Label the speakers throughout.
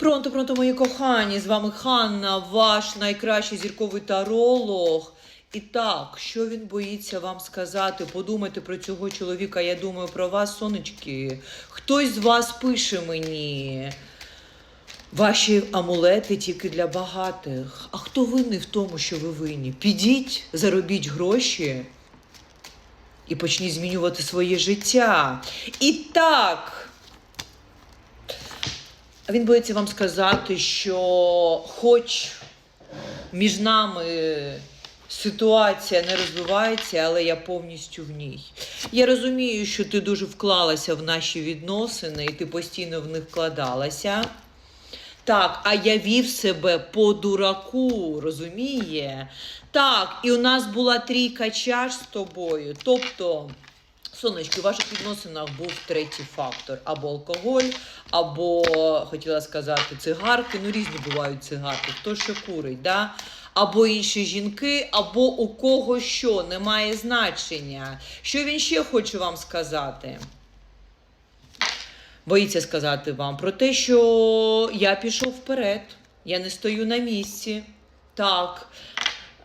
Speaker 1: Пронто, пронто, мої кохані, з вами Ханна, ваш найкращий зірковий таролог. І так, що він боїться вам сказати? Подумайте про цього чоловіка. Я думаю про вас, сонечки. Хтось з вас пише мені. Ваші амулети тільки для багатих. А хто винний в тому, що ви винні? Підіть, заробіть гроші і почніть змінювати своє життя. І так. Він боїться вам сказати, що хоч між нами ситуація не розвивається, але я повністю в ній. Я розумію, що ти дуже вклалася в наші відносини, і ти постійно в них вкладалася. Так, а я вів себе по дураку, розуміє? Так, і у нас була трійка чаш з тобою. Тобто, сонечки, у ваших відносинах був третій фактор: або алкоголь, або хотіла сказати цигарки. Ну, різні бувають цигарки, хто що курить, да? або інші жінки, або у кого що, немає значення. Що він ще хоче вам сказати? боїться сказати вам про те, що я пішов вперед, я не стою на місці. Так.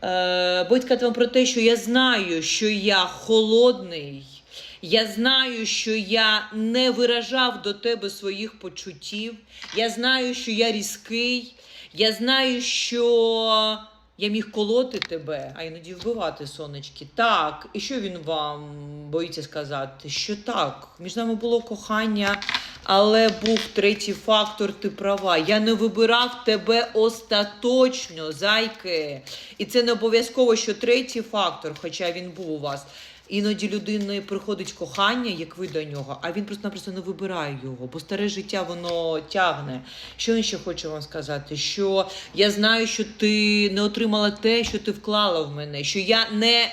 Speaker 1: Е, боїться сказати вам про те, що я знаю, що я холодний. Я знаю, що я не виражав до тебе своїх почуттів. Я знаю, що я різкий. Я знаю, що я міг колоти тебе, а іноді вбивати сонечки. Так, і що він вам боїться сказати? Що так, між нами було кохання, але був третій фактор, ти права. Я не вибирав тебе остаточно, зайки. І це не обов'язково, що третій фактор, хоча він був у вас. Іноді людини приходить кохання, як ви до нього, а він просто-напросто не вибирає його, бо старе життя воно тягне. Що він ще хоче вам сказати? Що я знаю, що ти не отримала те, що ти вклала в мене, що я не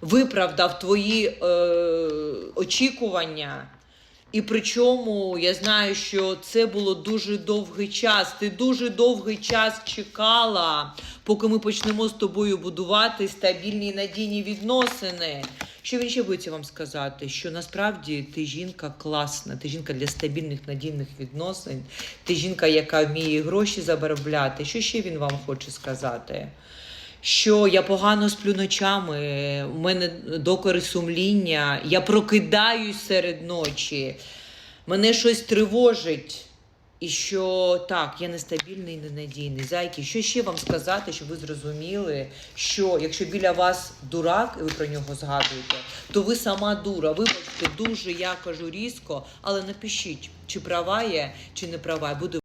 Speaker 1: виправдав твої е, очікування. І причому я знаю, що це було дуже довгий час. Ти дуже довгий час чекала, поки ми почнемо з тобою будувати стабільні і надійні відносини. Що він ще боїться вам сказати? Що насправді ти жінка класна, ти жінка для стабільних надійних відносин, ти жінка, яка вміє гроші заробляти. Що ще він вам хоче сказати? Що я погано сплю ночами, у мене докори сумління, я прокидаюсь серед ночі, мене щось тривожить. І що так, я нестабільний і ненадійний. Зайки, що ще вам сказати, щоб ви зрозуміли, що якщо біля вас дурак, і ви про нього згадуєте, то ви сама дура. Вибачте, дуже я кажу різко, але напишіть, чи права є, чи не права. Буде